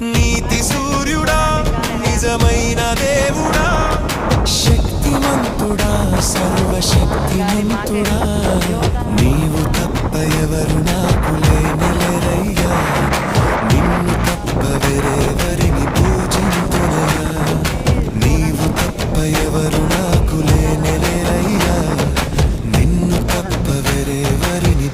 నీతి సూర్యుడా నిజమైన దేవుడా. శక్తిమంతుడా సర్వశక్తిమంతుడా. నీవు తప్ప ఎవరు నాకు లేనలేరయ్యా. నిన్ను తప్ప వేరేవరిని పూజింతునయ్యా నీవు తప్ప ఎవరు నాకు లేనలేరయ్యా. నిన్ను తప్ప వేరేవరిని